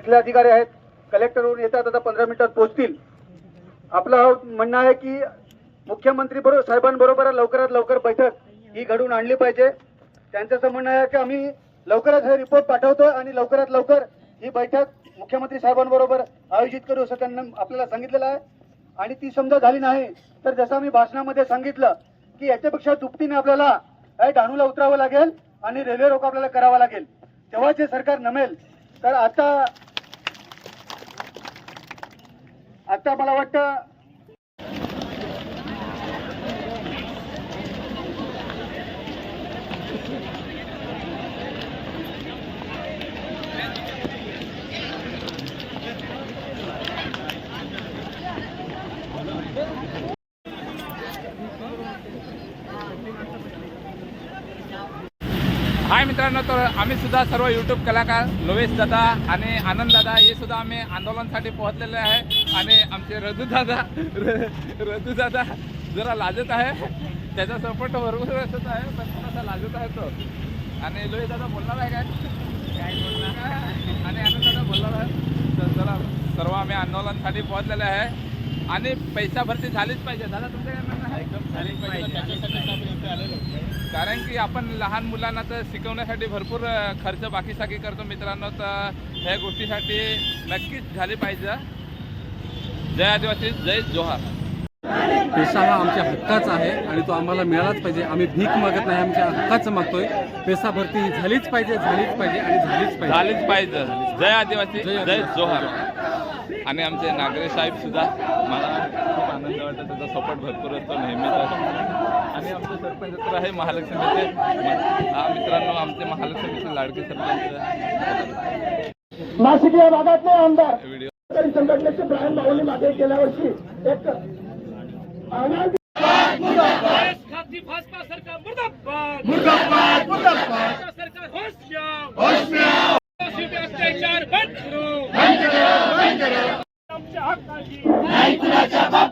तिथले अधिकारी आहेत. कलेक्टरवरून येतात. आता पंधरा मिनिटात पोहोचतील. आपलं म्हणणं आहे की मुख्यमंत्री बरोबर साहेबांबरोबर लवकरात लवकर बैठक ही घडवून आणली पाहिजे. त्यांचं असं म्हणणं आहे की आम्ही लवकरच हे रिपोर्ट पाठवतो आणि लवकरात लवकर ही बैठक मुख्यमंत्री साहेबांबरोबर आयोजित करू असं त्यांना आपल्याला सांगितलेलं आहे. आणि ती समजा झाली नाही तर जसं मी भाषणामध्ये सांगितलं की याच्यापेक्षा दुपटीने आपल्याला हे डहाणूला उतरावं लागेल आणि रेल्वे रोक आपल्याला करावा लागेल. तेव्हाच हे सरकार नमेल तर आता आता मला वाटतं हाय मित्रांनो तर आम्ही सुद्धा सर्व यूट्यूब कलाकार लोवेश दादा आणि आनंद दादा हे सुद्धा आम्ही आंदोलनासाठी पोहोचलेले आहे. आणि आमचे रजू दादा रजू दादा जरा लाजत आहे. त्याचा सपोर्ट भरपूर असत आहे पण थोडासा लाजत आहे तो. आणि लोवेश दादा बोलणार आहे काय? काय बोलणार? आणि आनंद दादा बोलणार आहे. तर जरा सर्व आम्ही आंदोलनासाठी पोहोचलेले आहे. आणि पैसा भरती झालीच पाहिजे. दादा तुमचं काय म्हणणं आहे? एकदम झालीच पाहिजे. कारण की आपण लहान मुलांना तर शिकवण्यासाठी भरपूर खर्च बाकीसाठी करतो मित्रांनो. तर ह्या गोष्टीसाठी नक्कीच झाली पाहिजे. जय आदिवासी जय जोहार. पेशा हा आमच्या हक्काचा आहे आणि तो आम्हाला मिळालाच पाहिजे. आम्ही भीक मागत नाही आमच्या हक्काचं मागतोय. पेसा भरती ही झालीच पाहिजे झालीच पाहिजे आणि झालीच पाहिजे. झालीच पाहिजे. जय आदिवासी जय. जोहार. आणि आमचे नागरे साहेब सुद्धा मला खूप आनंद वाटतो त्याचा सपोर्ट भरपूर असतो नेहमीचा आणि आमचे सरपंच तर आहे महालक्ष्मीचे. हा मित्रांनो आमचे महालक्ष्मीचे लाडके सरपंच. नाशिक या भागातले आमदार. व्हिडिओ शेतकरी संघटनेचे ब्रायन बाहुली मागे गेल्या वर्षी एक भाजपा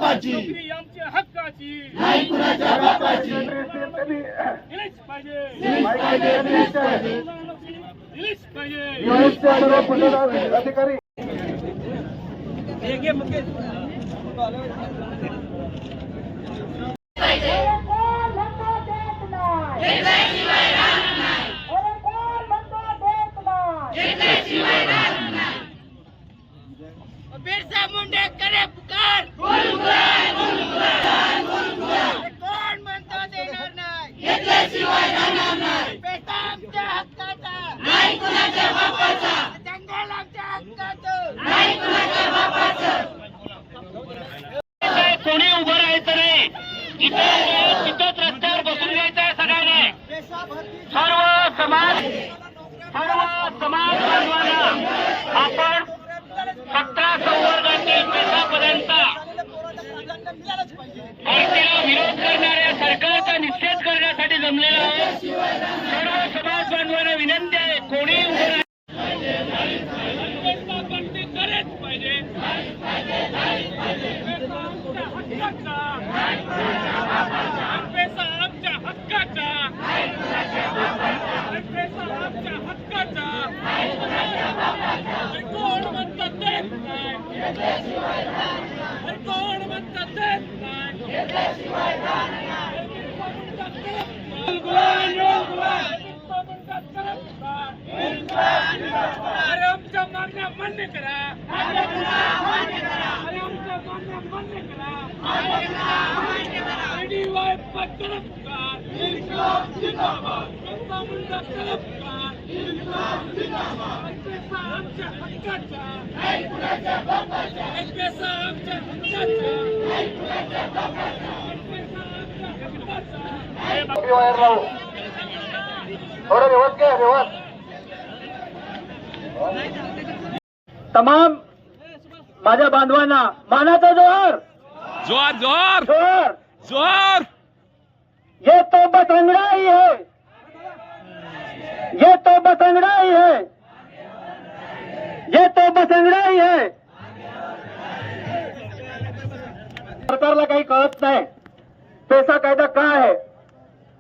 आमच्या हक्काची दिलीच पाहिजे दिलीच पाहिजे पदाधिकारी अधिकारी कोण म्हणतो देत नाही अरे कोण म्हणतो देत नाही बिरसा मुंडे करे पुकार कोण म्हणतो देणार नाही घेतल्याशिवाय राहणार नाही पेटा आमच्या हक्काचा नाही कुणाच्या बापाचा जंगल आमच्या हक्काचं नाही कुणाच्या बापाचं कोणी उभं राहायचं नाही इथं तिथंच रस्त्यावर बसून घ्यायचं आहे सगळ्यांनी सर्व समाज सर्व समाज बांधवांना आपण सतरा संवर्गातील पेशापर्यंत भरतीला विरोध करणाऱ्या सरकारचा निषेध करण्यासाठी जमलेला आहे. सर्व समाज बांधवांना विनंती आहे कोणी उभं कोण म्हणतात आमच्या मागण्या मान्य करा अरे आमच्या मागण्या मान्य करा DY पत्रकार जिंदाबाद आमचा मुलगा तलबकार पैसा आमच्या हक्काचा आमच्या हक्काचा वायर लावू थोडं व्यवस्थ घ्या व्यवस्थ तमाम माझ्या बांधवांना मानाचा जोहार जोहार जोहार जोहार जोहार ये तो बस अंगड़ाई है। ये तो बस अंगड़ाई है। ये तो बस अंगड़ाई है। सरकारला काही कळत नाही. पैसा कायदा काय आहे?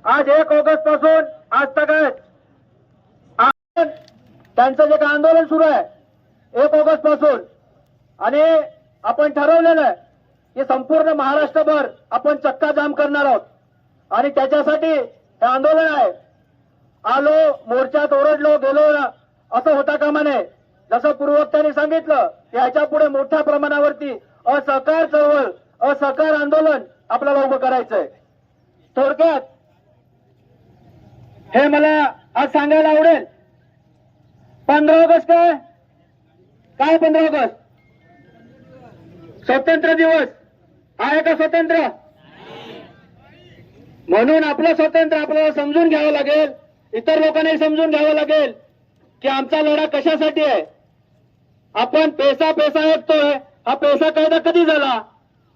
आज एक ऑगस्टपासून आज तक त्यांचं जे काय आंदोलन सुरू आहे एक ऑगस्टपासून. आणि आपण ठरवलेलं आहे की संपूर्ण महाराष्ट्रभर आपण चक्का जाम करणार आहोत. आणि त्याच्यासाठी हे आंदोलन आहे. आलो मोर्चात ओरडलो गेलो ना असं होता कामा नये. जसं पूर्वक्त्यांनी सांगितलं की ह्याच्या पुढे मोठ्या प्रमाणावरती असहकार चळवळ असहकार आंदोलन आपल्याला उभं करायचंय. थोडक्यात हे मला आज सांगायला आवडेल. पंधरा ऑगस्ट काय? काय पंधरा ऑगस्ट? स्वतंत्र दिवस. आहे का स्वतंत्र? म्हणून आपलं स्वातंत्र्य आपल्याला समजून घ्यावं लागेल. इतर लोकांनाही समजून घ्यावं लागेल की आमचा लढा कशासाठी आहे. आपण पैसा पैसा ऐकतोय. हा पैसा कायदा कधी झाला?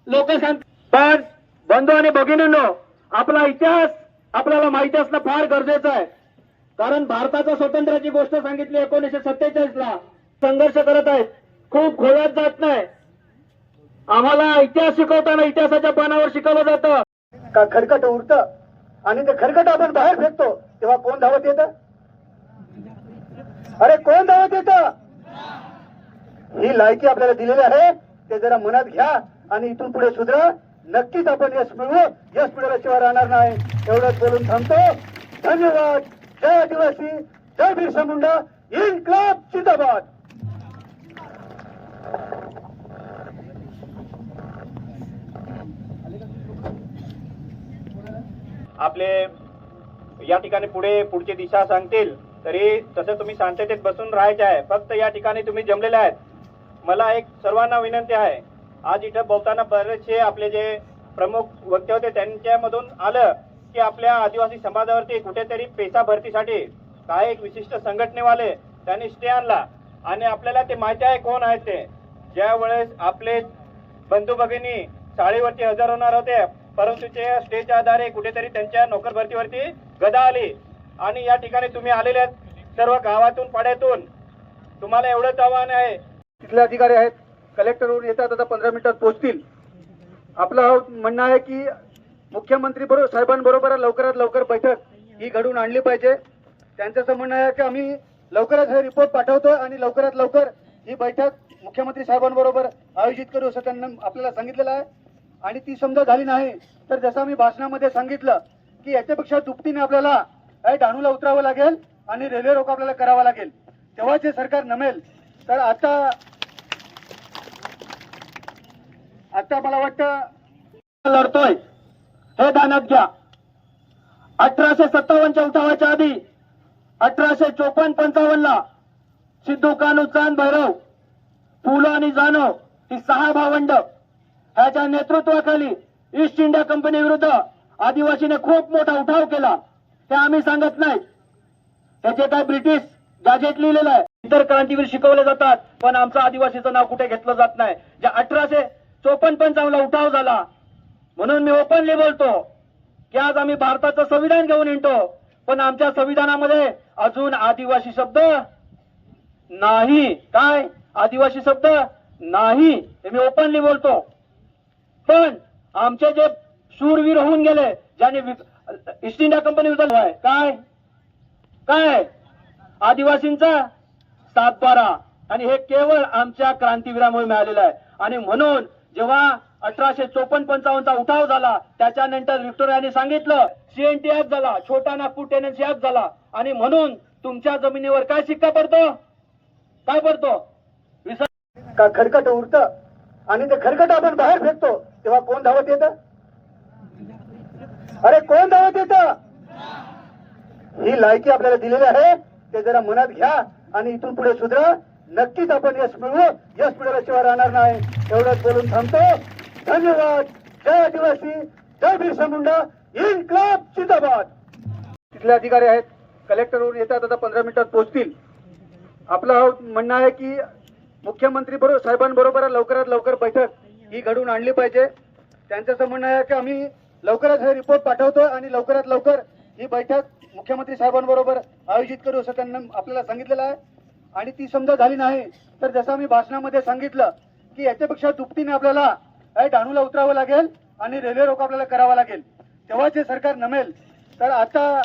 लोक सांग पण बंधू आणि भगिनींनो आपला इतिहास आपल्याला माहिती असणं फार गरजेचं आहे. कारण भारताच्या स्वातंत्र्याची गोष्ट सांगितली एकोणीसशे सत्तेचाळीस ला संघर्ष करत आहेत. खूप खोलात जात नाही. आम्हाला इतिहास शिकवताना इतिहासाच्या पानावर शिकवलं जातं. का खरकट उरतं आणि ते खरकट आपण बाहेर फेकतो तेव्हा कोण धावत येत? अरे कोण धावत येतं? ही लायकी आपल्याला दिलेली आहे. ते जरा मनात घ्या आणि इथून पुढे सुधरा. नक्कीच आपण यश मिळवू. यश मिळवल्याशिवाय राहणार नाही. एवढंच बोलून थांबतो. धन्यवाद. जय आदिवासी. जय बिरसा मुंडा. इन्क्लाब जिंदाबाद. आपले या ठिकाणी पुढे पुढची दिशा सांगतील. तरी तसं तुम्ही शांततेत बसून राहायचे आहे. फक्त या ठिकाणी तुम्ही जमलेले आहेत. मला एक सर्वांना विनंती आहे. आज इथं बोलताना बरेचसे आपले जे प्रमुख वक्ते होते त्यांच्यामधून आलं की आपल्या आदिवासी समाजावरती कुठेतरी पैसा भरतीसाठी काय एक विशिष्ट संघटनेवाले त्यांनी स्टे आणला. आणि आपल्याला ते माहिती आहे कोण आहेत ते. ज्या वेळेस आपले बंधू भगिनी शाळेवरती हजर होणार होते परंतु ते स्टेजच्या आधारे कुठेतरी त्यांच्या नोकर भरतीवरती गदा आली. आणि या ठिकाणी तुम्ही आलेले आहेत सर्व गावातून पाड्यातून. तुम्हाला एवढंच आव्हान आहे. तिथले अधिकारी आहेत कलेक्टरवरून येतात आता पंधरा मिनिटात पोहोचतील आपलं म्हणणं आहे की मुख्यमंत्री बरोबर साहेबांबरोबर लवकरात लवकर बैठक ही घडून आणली पाहिजे. त्यांचं असं म्हणणं आहे की आम्ही लवकरच हे रिपोर्ट पाठवतो आणि लवकरात लवकर ही बैठक मुख्यमंत्री साहेबांबरोबर आयोजित करू असं त्यांना आपल्याला सांगितलेलं आहे. आणि ती समजा झाली नाही तर जसं आम्ही भाषणामध्ये सांगितलं की याच्यापेक्षा दुपटीने आपल्याला डाणूला उतरावं लागेल आणि रेल्वे रोको आपल्याला करावा लागेल. तेव्हा जे सरकार नमेल तर आता आता मला वाटतं लढतोय. हे ध्यानात घ्या. अठराशे सत्तावन्नच्या उठावाच्या आधी अठराशे चोपन्न पंचावन्न ला सिद्धू कानू चांद भैरव फुलं आणि जानव ही सहा भावंड ह्याच्या नेतृत्वाखाली ईस्ट इंडिया कंपनी विरुद्ध आदिवासीने खूप मोठा उठाव केला. ते आम्ही सांगत नाही. त्याचे काय ब्रिटिश गॅजेट लिहिलेलं आहे. इतर क्रांतीवीर शिकवले जातात पण आमचं आदिवासीचं नाव कुठे घेतलं जात नाही. जे अठराशे चोपन्न चांगला उठाव झाला. म्हणून मी ओपनली बोलतो की आज आम्ही भारताचं संविधान घेऊन येतो. पण आमच्या संविधानामध्ये अजून आदिवासी शब्द नाही. काय? आदिवासी शब्द नाही. हे मी ओपनली बोलतो. पण आमचे जे शूरवीर होऊन गेले ज्याने ईस्ट इंडिया कंपनी विरुद्ध आहे. काय? काय? आदिवासींचा सातबारा. आणि हे केवळ आमच्या क्रांतीवीरामुळे मिळालेलं आहे. आणि म्हणून जेव्हा अठराशे चोपन्न पंचावन्नचा उठाव झाला त्याच्यानंतर व्हिक्टोरियाने सांगितलं सीएनटी ऍप झाला छोटा नागपूर टेनन्सी ऍप झाला. आणि म्हणून तुमच्या जमिनीवर काय शिक्का पडतो? काय पडतो? विसर का खरकट उरत? आणि ते खरकट आपण बाहेर फेकतो तेव्हा कोण धावत येतं? अरे कोण धावत येतं? ही लायकी आपल्याला दिलेली आहे ते जरा मनात घ्या आणि इथून पुढे सुधरा. नक्कीच आपण यश मिळवू. यश मिळवल्याशिवाय राहणार नाही. एवढंच बोलून थांबतो. धन्यवाद. जय आदिवासी. जय बिरसा मुंडा. इन्क्लाब जिंदाबाद. तिथले अधिकारी आहेत. कलेक्टरवरून येतात. आता पंधरा मिनिटात पोहोचतील. आपलं म्हणणं आहे की मुख्यमंत्री बरोबर साहेबांबरोबर लवकरात लवकर बैठक ही घडून आणली पाहिजे. त्यांचं असं म्हणणं आहे की आम्ही लवकरच हे रिपोर्ट पाठवतो आणि लवकरात लवकर ही बैठक मुख्यमंत्री साहेबांबरोबर आयोजित करू असं त्यांना आपल्याला सांगितलेलं आहे. आणि ती समजा झाली नाही तर जसं मी भाषणामध्ये सांगितलं की याच्यापेक्षा दुपटीने आपल्याला डाणूला उतरावं लागेल आणि रेल्वे रोक आपल्याला करावा लागेल. तेव्हा जे सरकार नमेल तर आता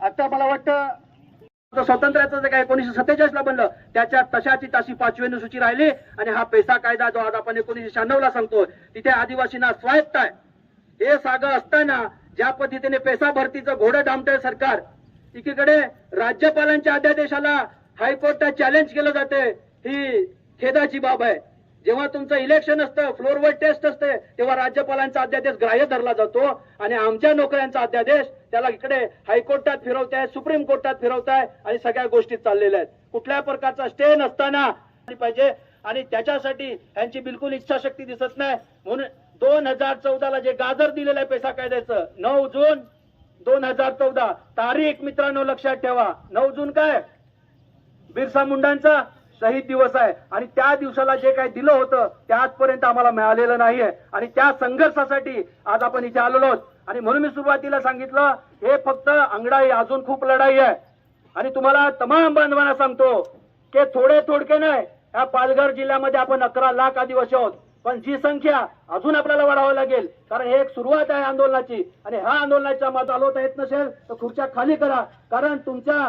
आता मला वाटतं स्वातंत्र्याचं जे काय एकोणीशे सत्तेचाळीस ला बनलं त्याच्या तशाची तशी पाचवी अनुसूची राहिली आणि हा पैसा कायदा जो आज आपण एकोणीशे शहाण्णव ला सांगतोय तिथे आदिवासींना स्वायत्त आहे. हे सागं असताना ज्या पद्धतीने पैसा भरतीचं घोडं डामतंय सरकार एकीकडे राज्यपालांच्या अध्यादेशाला हायकोर्टात चॅलेंज केलं जाते ही खेदाची बाब आहे. जेव्हा तुमचं इलेक्शन असतं फ्लोअरवर टेस्ट असते तेव्हा राज्यपालांचा अध्यादेश ग्राह्य धरला जातो आणि आमच्या नोकऱ्यांचा अध्यादेश त्याला इकडे हायकोर्टात फिरवताय सुप्रीम कोर्टात फिरवताय आणि सगळ्या गोष्टी चाललेल्या आहेत. कुठल्या प्रकारचा स्टे नसताना पाहिजे आणि त्याच्यासाठी यांची बिलकुल इच्छाशक्ती दिसत नाही. म्हणून दोन हजार चौदाला जे गाजर दिलेलं आहे पैसा कायद्याचं नऊ जून दोन हजार चौदा. तारीख मित्रांनो लक्षात ठेवा. नऊ जून काय? बिरसा मुंडांचा शहीद दिवस आहे. आणि त्या दिवसाला जे काही दिलं होतं ते आजपर्यंत आम्हाला मिळालेलं नाहीये. आणि त्या संघर्षासाठी आज आपण इथे आलेलो आहोत. आणि म्हणून मी सुरुवातीला सांगितलं हे फक्त अंगडाई अजून खूप लढाई आहे. आणि तुम्हाला तमाम बांधवांना सांगतो की थोडे थोडके नाही या पालघर जिल्ह्यामध्ये आपण अकरा लाख आदिवासी आहोत. पण जी संख्या अजून आपल्याला वाढावं लागेल कारण हे एक सुरुवात आहे आंदोलनाची आणि ह्या आंदोलनाच्या चालवता येत नसेल तर खुर्च्या खाली करा. कारण तुमच्या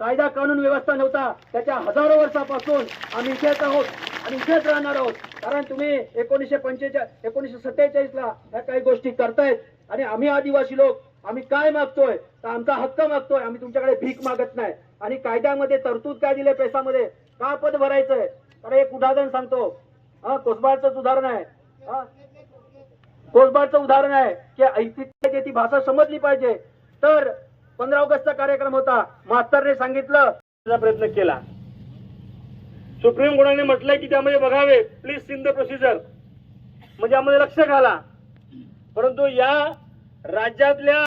कायदा कानून व्यवस्था नव्हता त्याच्या हजारो वर्षापासून आम्ही इथेच आहोत आणि इथेच राहणार आहोत. कारण तुम्ही एकोणीसशे पंचेचाळीस एकोणीसशे सत्तेचाळीस ला ह्या काही गोष्टी करतायत आणि आम्ही आदिवासी लोक आम्ही काय मागतोय तर आमचा हक्क मागतोय आम्ही तुमच्याकडे भीक मागत नाही. आणि कायद्यामध्ये तरतूद काय दिले पैशामध्ये? का पद भरायचंय. तर एक उदाहरण सांगतो. हा कोसबाळच उदाहरण आहे. कोसबाळचं उदाहरण आहे की ऐतिहासिक ती भाषा समजली पाहिजे. तर पंधरा ऑगस्टचा कार्यक्रम होता. मास्तरने सांगितलं प्रयत्न केला. सुप्रीम कोर्टाने म्हटलंय की त्यामध्ये बघावे प्लीज सिन द प्रोसिजर म्हणजे यामध्ये लक्ष घाला. परंतु या राज्यातल्या